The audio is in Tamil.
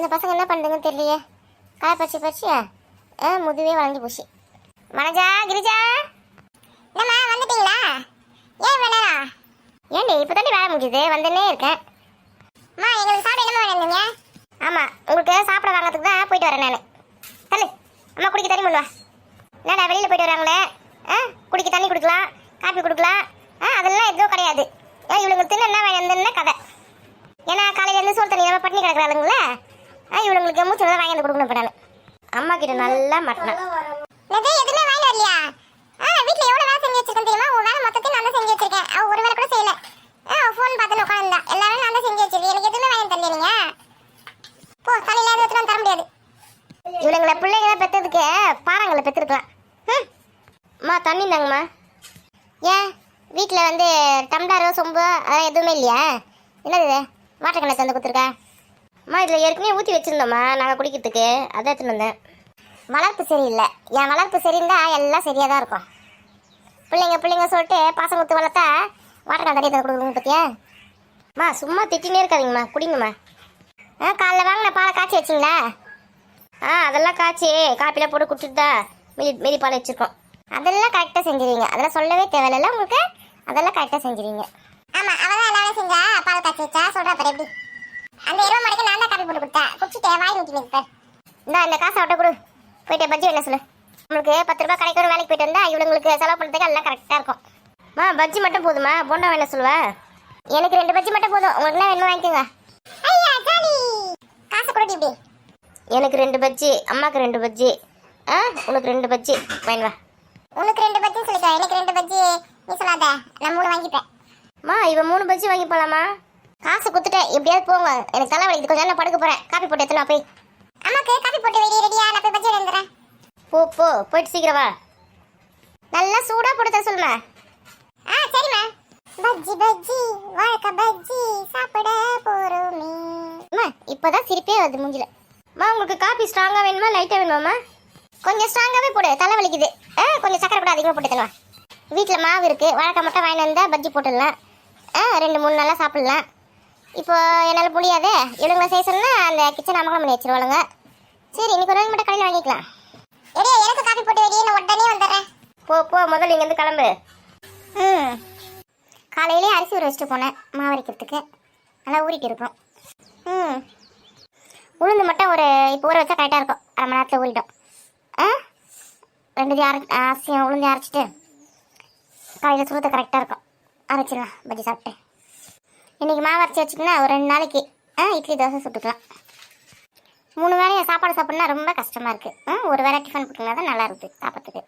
இந்த பசங்க என்ன பண்ணுதுங்கன்னு தெரியலையே. காய பறிச்சு பறிச்சியா ஆ முதுவே வளைஞ்சு போச்சு. மனஜா கிரிஜா. என்னம்மா வந்துட்டீங்களா? ஏன் வேணா ஏண்டி இப்போ தாண்டி வேலை முடிஞ்சுது. வந்துன்னே இருக்கேன். அம்மா எங்களுக்கு சாப்பிட என்னமா வேணுங்க ஆமாம் உங்களுக்கு சாப்பிட வாங்கிறதுக்கு தான் போயிட்டு வரேன் நான். தள்ளு. அம்மா குடிக்க தண்ணி பண்ணுவா என்னடா வெளியில் போயிட்டு வராங்களே? ஆ குடிக்க தண்ணி கொடுக்கலாம் காப்பி கொடுக்கலாம். ஆ அதெல்லாம் எதுவும் கிடையாது. ஏன் இவளுங்க தின்னு என்ன வேணும் கதை. ஏன்னா காலையிலேருந்து சோறு தண்ணி இல்லாம பட்டினி கிடக்குறாளுங்களே. ஆ இவளுங்களுக்கு மூச்சு தான் வாங்கி வந்து கொடுக்கணும் இப்போ நான். அம்மா கிட்ட நல்லா மாட்டினேன் எதுவுமே வாங்கி வரலையா? ஆ வீட்டில் எவ்வளோ வேலை செஞ்சு வச்சிருக்கேன் தெரியுமா? உன் வேலை மொத்தத்தையும் தான் செஞ்சு வச்சிருக்கேன். அவ ஒரு வேலை கூட செய்யல. ஆ ஃபோன் பார்த்துன்னு உட்காந்துருந்தா எல்லா வேலையும் நான் தான் செஞ்சு வச்சிருக்கேன். எனக்கு எதுவுமே வாங்கி தரல நீங்க? போ தலையில எதுவும் தர முடியாது. இவளுங்களை பிள்ளைங்களை பெற்றதுக்கு பாறாங்களை பெற்றிருக்கலாம் அம்மா தண்ணி தாங்கம்மா ஏன்? வீட்டில் வந்து டம்ளரோ சொம்பு அதெல்லாம் எதுவுமே இல்லையா? என்னது? வாட்டர் கணக்கு வந்து கொடுத்துருக்கா? அம்மா இதில் ஏற்கனவே ஊற்றி வச்சுருந்தோம்மா. நாங்கள் குடிக்கிறதுக்கு. அதை எடுத்துன்னு வந்தேன். வளர்ப்பு சரியில்லை. என் வளர்ப்பு சரியிருந்தா எல்லாம் சரியாக தான் இருக்கும். பிள்ளைங்க பிள்ளைங்க சொல்லிட்டு பாசம் கொடுத்து வளர்த்தா வாட்டர் கால் தண்ணி கொடுக்கணும் பார்த்தியா அம்மா சும்மா திட்டினே இருக்காதீங்கம்மா. குடிங்கம்மா. ஆ காலைல வாங்கின பாலை காய்ச்சி வச்சிங்களா? ஆ அதெல்லாம் காய்ச்சி காப்பியில் போட்டு குடிச்சிட்டு தான் மீதி மீதி பால் வச்சுருக்கோம். அதெல்லாம் கரெக்டாக செஞ்சுருவீங்க. அதெல்லாம் சொல்லவே தேவையில்ல. உங்களுக்கு அதெல்லாம் கரெக்டாக செஞ்சுருவீங்க. ஆமாம் அவள் தான் எல்லாமே செஞ்சா பால் காய்ச்சி வச்சா சொல்கிறா அப்புறம் எப்படி? அந்த இருபது மணிக்கு நான் தான் காப்பி போட்டு கொடுத்தேன். குடிச்சிட்டு வாய் ஊற்றி நிற்க இந்தா இந்த காசை விட்ட கொடு. போயிட்டு பஜ்ஜி என்ன சொல்லு. உங்களுக்கு பத்து ரூபாய் கடைக்கு ஒரு வேலைக்கு போயிட்டு வந்தா இவங்களுக்கு செலவு பண்ணுறதுக்கு எல்லாம் கரெக்டாக இருக்கும். மா பஜ்ஜி மட்டும் போதுமா? போண்டா வேணா சொல்லுவா. எனக்கு ரெண்டு பஜ்ஜி மட்டும் போதும். உங்களுக்கு என்ன வேணுமோ வாங்கிக்கோங்க. ஐயா ஜாலி. காசு கொடுடி இப்படி. எனக்கு ரெண்டு பஜ்ஜி அம்மாக்கு ரெண்டு பஜ்ஜி. ஆ உனக்கு ரெண்டு பஜ்ஜி. வாங்கி வா. உனக்கு ரெண்டு பஜ்ஜி சொல்லிக்கோ எனக்கு ரெண்டு பஜ்ஜி. நீ சொல்லாத. நான் மூணு வாங்கிப்பேன். மா இவன் மூணு பஜ்ஜி வாங்கி போலாமா? காசு குத்துட்டேன் எப்படியாவது போங்க. எனக்கு தலை வலிக்குது. கொஞ்சம் நேரம் படுக்க போறேன். காப்பி போட்டு எத்தனை போய். அம்மாக்கு காப்பி போட்டு வெடி ரெடியா நான் போய் பஜ்ஜி எடுத்துறேன் போ போ. போயிட்டு சீக்கிரம் வா. நல்லா சூடா போட்டு தர சொல்லுமா. ஆ சரிம்மா பஜ்ஜி பஜ்ஜி வாழ்க்கை பஜ்ஜி சாப்பிட போறோமே. அம்மா இப்பதான் சிரிப்பே வருது மூஞ்சில. அம்மா உங்களுக்கு காபி ஸ்ட்ராங்கா வேணுமா லைட்டா வேணுமாம்மா? கொஞ்சம் ஸ்ட்ராங்காவே போடு. தலை வலிக்குது. ஆ கொஞ்சம் சக்கரை கூட அதிகமாக போட்டு தருவா வீட்டில் மாவு இருக்கு. வாழைக்காய் மட்டும் வாங்கிட்டு வந்தா பஜ்ஜி போட்டுடலாம். ஆ ரெண்டு மூணு நாளாக சாப்பிடலாம். இப்போ என்னால் முடியாதே இவங்க செய்ய சொன்னா அந்த கிச்சன் அமகலம் பண்ணி வச்சிருவாளுங்க. சரி இன்னைக்கு ஒரு நாள் மட்டும் கடையில் வாங்கிக்கலாம். எடியா எனக்கு காப்பி போட்டு வெடி நான் உடனே வந்துடுறேன். போ போ முதல்ல இங்கேருந்து கிளம்பு. ம். காலையிலே அரிசி ஊற வச்சுட்டு போனேன் மாவு நல்லா ஊறிட்டு இருக்கும். ம். உளுந்து மட்டும் ஒரு இப்போ ஊற வச்சா கரெக்டாக இருக்கும். அரை மணி நேரத்தில் ஊறிடும். ஆ? ரெண்டு அரை அரிசியும் உளுந்து அரைச்சிட்டு காலையில் சுருத்த கரெக்டாக இருக்கும். அரைச்சிடலாம் பஜ்ஜி சாப்பிட்டு. இன்றைக்கி மாவு அரைச்சி வச்சுக்கினா ஒரு ரெண்டு நாளைக்கு. ஆ இட்லி தோசை சுட்டுக்கலாம். மூணு வேளையும் சாப்பாடு சாப்பிட்னா ரொம்ப கஷ்டமாக இருக்குது ஒரு வேளை டிஃபன் போட்டிங்கன்னா தான் நல்லா இருக்குது சாப்பிட்றதுக்கு.